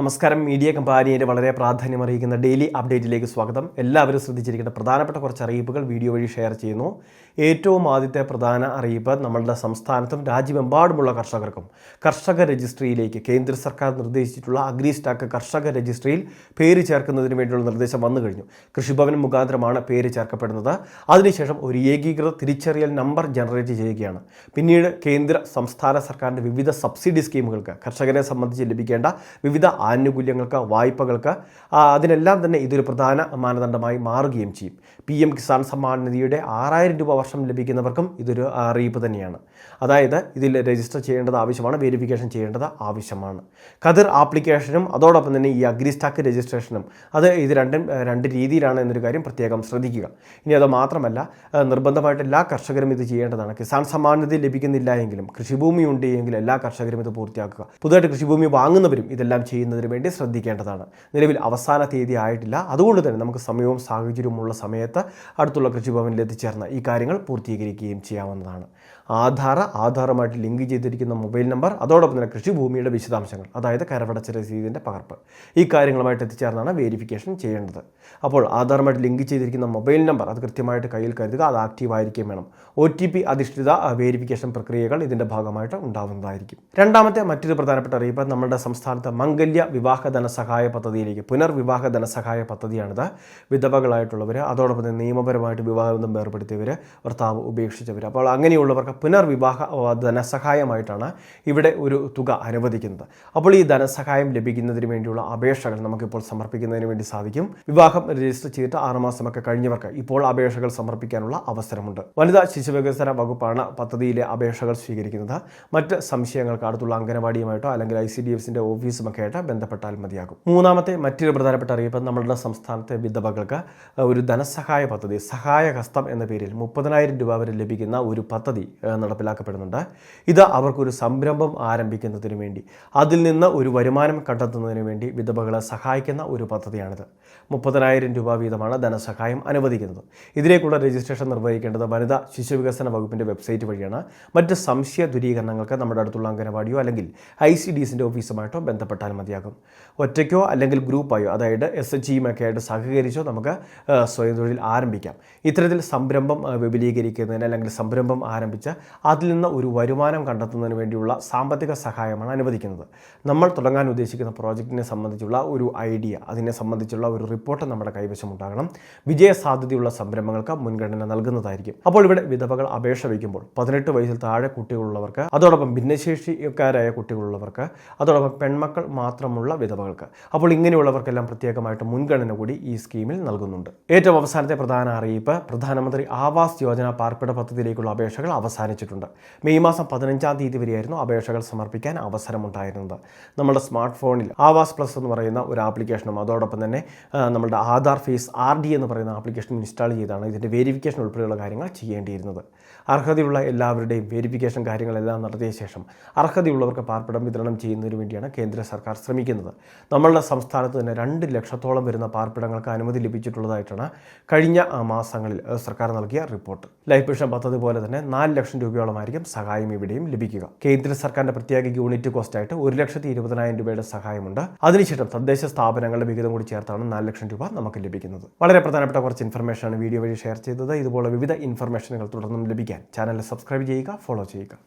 നമസ്കാരം. മീഡിയ കമ്പാനിയുടെ വളരെ പ്രാധാന്യം അറിയിക്കുന്ന ഡെയിലി അപ്ഡേറ്റിലേക്ക് സ്വാഗതം. എല്ലാവരും ശ്രദ്ധിച്ചിരിക്കേണ്ട പ്രധാനപ്പെട്ട കുറച്ച് അറിയിപ്പുകൾ വീഡിയോ വഴി ഷെയർ ചെയ്യുന്നു. ഏറ്റവും ആദ്യത്തെ പ്രധാന അറിയിപ്പ് നമ്മളുടെ സംസ്ഥാനത്തും രാജ്യമെമ്പാടുമുള്ള കർഷകർക്കും. കർഷക രജിസ്ട്രിയിലേക്ക് കേന്ദ്ര സർക്കാർ നിർദ്ദേശിച്ചിട്ടുള്ള അഗ്രി സ്റ്റാക്ക് കർഷക രജിസ്ട്രിയിൽ പേര് ചേർക്കുന്നതിന് വേണ്ടിയുള്ള നിർദ്ദേശം വന്നു കഴിഞ്ഞു. കൃഷിഭവൻ മുഖാന്തരമാണ് പേര് ചേർക്കപ്പെടുന്നത്. അതിനുശേഷം ഒരു ഏകീകൃത തിരിച്ചറിയൽ നമ്പർ ജനറേറ്റ് ചെയ്യുകയാണ്. പിന്നീട് കേന്ദ്ര സംസ്ഥാന സർക്കാരിന്റെ വിവിധ സബ്സിഡി സ്കീമുകൾക്ക് കർഷകരെ സംബന്ധിച്ച് ലഭിക്കേണ്ട വിവിധ ആനുകൂല്യങ്ങൾക്ക് വായ്പകൾക്ക് അതിനെല്ലാം തന്നെ ഇതൊരു പ്രധാന മാനദണ്ഡമായി മാറുകയും ചെയ്യും. പി എം കിസാൻ സമ്മാൻ നിധിയുടെ ആറായിരം രൂപ ലഭിക്കുന്നവർക്കും ഇതൊരു അറിയിപ്പ് തന്നെയാണ്. അതായത് ഇതിൽ രജിസ്റ്റർ ചെയ്യേണ്ടത് ആവശ്യമാണ് വെരിഫിക്കേഷൻ ചെയ്യേണ്ടത് ആവശ്യമാണ്. കതിർ ആപ്ലിക്കേഷനും അതോടൊപ്പം തന്നെ ഈ അഗ്രി സ്റ്റാക്ക് രജിസ്ട്രേഷനും അത് ഇത് രണ്ടും രണ്ട് രീതിയിലാണ് എന്നൊരു കാര്യം പ്രത്യേകം ശ്രദ്ധിക്കുക. ഇനി അത് മാത്രമല്ല നിർബന്ധമായിട്ട് എല്ലാ കർഷകരും ഇത് ചെയ്യേണ്ടതാണ്. കിസാൻ സമ്മാനത ലഭിക്കുന്നില്ല എങ്കിലും കൃഷിഭൂമി ഉണ്ട് എങ്കിൽ എല്ലാ കർഷകരും ഇത് പൂർത്തിയാക്കുക. പുതുതായിട്ട് കൃഷിഭൂമി വാങ്ങുന്നവരും ഇതെല്ലാം ചെയ്യുന്നതിന് വേണ്ടി ശ്രദ്ധിക്കേണ്ടതാണ്. നിലവിൽ അവസാന തീയതി ആയിട്ടില്ല. അതുകൊണ്ട് തന്നെ നമുക്ക് സമയവും സാഹചര്യവും ഉള്ള സമയത്ത് അടുത്തുള്ള കൃഷിഭവനിൽ എത്തിച്ചേർന്ന് ഈ കാര്യങ്ങൾ പൂർത്തീകരിക്കുകയും ചെയ്യാവുന്നതാണ്. ആധാർ ആധാറുമായിട്ട് ലിങ്ക് ചെയ്തിരിക്കുന്ന മൊബൈൽ നമ്പർ അതോടൊപ്പം തന്നെ കൃഷിഭൂമിയുടെ വിശദാംശങ്ങൾ അതായത് കരവടച്ച രസീതിന്റെ പകർപ്പ് ഈ കാര്യങ്ങളുമായിട്ട് എത്തിച്ചേർന്നാണ് വെരിഫിക്കേഷൻ ചെയ്യേണ്ടത്. അപ്പോൾ ആധാറുമായിട്ട് ലിങ്ക് ചെയ്തിരിക്കുന്ന മൊബൈൽ നമ്പർ അത് കൃത്യമായിട്ട് കയ്യിൽ കരുതുക അത് ആക്റ്റീവ് ആയിരിക്കും വേണം. ഒ ടി പി അധിഷ്ഠിത വെരിഫിക്കേഷൻ പ്രക്രിയകൾ ഇതിന്റെ ഭാഗമായിട്ട് ഉണ്ടാവുന്നതായിരിക്കും. രണ്ടാമത്തെ മറ്റൊരു പ്രധാനപ്പെട്ട അറിയിപ്പ് നമ്മുടെ സംസ്ഥാനത്ത് മംഗല്യ വിവാഹ ധനസഹായ പദ്ധതിയിലേക്ക് പുനർവിവാഹ ധനസഹായ പദ്ധതിയാണിത്. വിധവകളായിട്ടുള്ളവർ അതോടൊപ്പം തന്നെ നിയമപരമായിട്ട് വിവാഹബന്ധം വേർപ്പെടുത്തിയവർ ഭർത്താവ് ഉപേക്ഷിച്ചവർ അപ്പോൾ അങ്ങനെയുള്ളവർക്ക് പുനർവിവാഹ ധനസഹായമായിട്ടാണ് ഇവിടെ ഒരു തുക അനുവദിക്കുന്നത്. അപ്പോൾ ഈ ധനസഹായം ലഭിക്കുന്നതിന് വേണ്ടിയുള്ള അപേക്ഷകൾ നമുക്കിപ്പോൾ സമർപ്പിക്കുന്നതിന് വേണ്ടി സാധിക്കും. വിവാഹം രജിസ്റ്റർ ചെയ്തിട്ട് ആറുമാസമൊക്കെ കഴിഞ്ഞവർക്ക് ഇപ്പോൾ അപേക്ഷകൾ സമർപ്പിക്കാനുള്ള അവസരമുണ്ട്. വനിതാ ശിശുവികസന വകുപ്പാണ് പദ്ധതിയിലെ അപേക്ഷകൾ സ്വീകരിക്കുന്നത്. മറ്റ് സംശയങ്ങൾക്ക് അടുത്തുള്ള അംഗനവാടിയുമായിട്ടോ അല്ലെങ്കിൽ ഐ സി ഡി എഫിന്റെ ഓഫീസുമൊക്കെ ആയിട്ട് ബന്ധപ്പെട്ടാൽ മതിയാകും. മൂന്നാമത്തെ മറ്റൊരു പ്രധാനപ്പെട്ട അറിയിപ്പ് നമ്മളുടെ സംസ്ഥാനത്തെ വിധവകൾക്ക് ഒരു ധനസഹായ പദ്ധതി സഹായ ഹസ്തം എന്ന പേരിൽ മുപ്പതിനായിരം രൂപ വരെ ലഭിക്കുന്ന ഒരു പദ്ധതി നടപ്പിലാക്കപ്പെടുന്നുണ്ട്. ഇത് അവർക്കൊരു സംരംഭം ആരംഭിക്കുന്നതിന് വേണ്ടി അതിൽ നിന്ന് ഒരു വരുമാനം കണ്ടെത്തുന്നതിന് വേണ്ടി വിധവകളെ സഹായിക്കുന്ന ഒരു പദ്ധതിയാണിത്. മുപ്പതിനായിരം രൂപ വീതമാണ് ധനസഹായം അനുവദിക്കുന്നത്. ഇതിലേക്കുള്ള രജിസ്ട്രേഷൻ നിർവഹിക്കേണ്ടത് വനിതാ ശിശു വികസന വകുപ്പിന്റെ വെബ്സൈറ്റ് വഴിയാണ്. മറ്റ് സംശയ ദുരീകരണങ്ങൾക്ക് നമ്മുടെ അടുത്തുള്ള അംഗനവാടിയോ അല്ലെങ്കിൽ ഐ സി ഡി എസിന്റെ ഓഫീസുമായിട്ടോ ബന്ധപ്പെട്ടാൽ മതിയാകും. ഒറ്റയ്ക്കോ അല്ലെങ്കിൽ ഗ്രൂപ്പായോ അതായത് എസ് എച്ച് ജിയുമൊക്കെ ആയിട്ട് സഹകരിച്ചോ നമുക്ക് സ്വയം തൊഴിൽ ആരംഭിക്കാം. ഇത്തരത്തിൽ സംരംഭം വിപുലീകരിക്കുന്നതിന് അല്ലെങ്കിൽ സംരംഭം ആരംഭിച്ച് അതിൽ നിന്ന് ഒരു വരുമാനം കണ്ടെത്തുന്നതിന് വേണ്ടിയുള്ള സാമ്പത്തിക സഹായമാണ് അനുവദിക്കുന്നത്. നമ്മൾ തുടങ്ങാൻ ഉദ്ദേശിക്കുന്ന പ്രോജക്റ്റിനെ സംബന്ധിച്ചുള്ള ഒരു ഐഡിയ അതിനെ സംബന്ധിച്ചുള്ള ഒരു റിപ്പോർട്ട് നമ്മുടെ കൈവശം ഉണ്ടാകണം വിജയ സാധ്യതയുള്ള സംരംഭങ്ങൾക്ക് മുൻഗണന നൽകുന്നതായിരിക്കും. അപ്പോൾ ഇവിടെ വിധവകൾ അപേക്ഷ വയ്ക്കുമ്പോൾ പതിനെട്ട് വയസ്സിൽ താഴെ കുട്ടികളുള്ളവർക്ക് അതോടൊപ്പം ഭിന്നശേഷിക്കാരായ കുട്ടികളുള്ളവർക്ക് അതോടൊപ്പം പെൺമക്കൾ മാത്രമുള്ള വിധവകൾക്ക്. അപ്പോൾ ഇങ്ങനെയുള്ളവർക്കെല്ലാം പ്രത്യേകമായിട്ട് മുൻഗണന കൂടി ഈ സ്കീമിൽ നൽകുന്നുണ്ട്. ഏറ്റവും അവസാനത്തെ പ്രധാന അറിയിപ്പ് പ്രധാനമന്ത്രി ആവാസ് യോജന പാർപ്പിട പദ്ധതിയിലേക്കുള്ള അപേക്ഷകൾ അവസാനിച്ചിട്ടുണ്ട്. മെയ് മാസം പതിനഞ്ചാം തീയതി വരെയായിരുന്നു അപേക്ഷകൾ സമർപ്പിക്കാൻ അവസരമുണ്ടായിരുന്നത്. നമ്മുടെ സ്മാർട്ട് ഫോണിൽ ആവാസ് പ്ലസ് എന്ന് പറയുന്ന ഒരു ആപ്ലിക്കേഷനും അതോടൊപ്പം തന്നെ നമ്മുടെ ആധാർ ഫേസ് ആർ ഡി എന്ന് പറയുന്ന ആപ്ലിക്കേഷൻ ഇൻസ്റ്റാൾ ചെയ്താണ് ഇതിന്റെ വെരിഫിക്കേഷൻ ഉൾപ്പെടെയുള്ള കാര്യങ്ങൾ ചെയ്യേണ്ടിയിരുന്നത്. അർഹതയുള്ള എല്ലാവരുടെയും വെരിഫിക്കേഷൻ കാര്യങ്ങളെല്ലാം നടത്തിയ ശേഷം അർഹതയുള്ളവർക്ക് പാർപ്പിടം വിതരണം ചെയ്യുന്നതിന് വേണ്ടിയാണ് കേന്ദ്ര സർക്കാർ ശ്രമിക്കുന്നത്. നമ്മളുടെ സംസ്ഥാനത്ത് തന്നെ രണ്ട് ലക്ഷത്തോളം വരുന്ന പാർപ്പിടങ്ങൾക്ക് അനുമതി ലഭിച്ചിട്ടുള്ളതായിട്ടാണ് കഴിഞ്ഞ മാസങ്ങളിൽ സർക്കാർ നൽകിയ റിപ്പോർട്ട്. ലൈഫ് മിഷൻ പദ്ധതി പോലെ തന്നെ നാല് ലക്ഷം രൂപയോളമായിരിക്കും സഹായം ഇവിടെയും ലഭിക്കുക. കേന്ദ്ര സർക്കാരിന്റെ പ്രത്യേക യൂണിറ്റ് കോസ്റ്റ് ആയിട്ട് ഒരു ലക്ഷത്തി ഇരുപതിനായിരം രൂപയുടെ സഹായമുണ്ട്. അതിനുശേഷം തദ്ദേശ സ്ഥാപനങ്ങളുടെ വിഹിതം കൂടി ചേർത്താണ് നാല് ലക്ഷം രൂപ നമുക്ക് ലഭിക്കുന്നത്. വളരെ പ്രധാനപ്പെട്ട കുറച്ച് ഇൻഫർമേഷനാണ് വീഡിയോ വഴി ഷെയർ ചെയ്തത്. ഇതുപോലെ വിവിധ ഇൻഫർമേഷനുകൾ തുടർന്നും ലഭിക്കാൻ ചാനൽ സബ്സ്ക്രൈബ് ചെയ്യുക ഫോളോ ചെയ്യുക.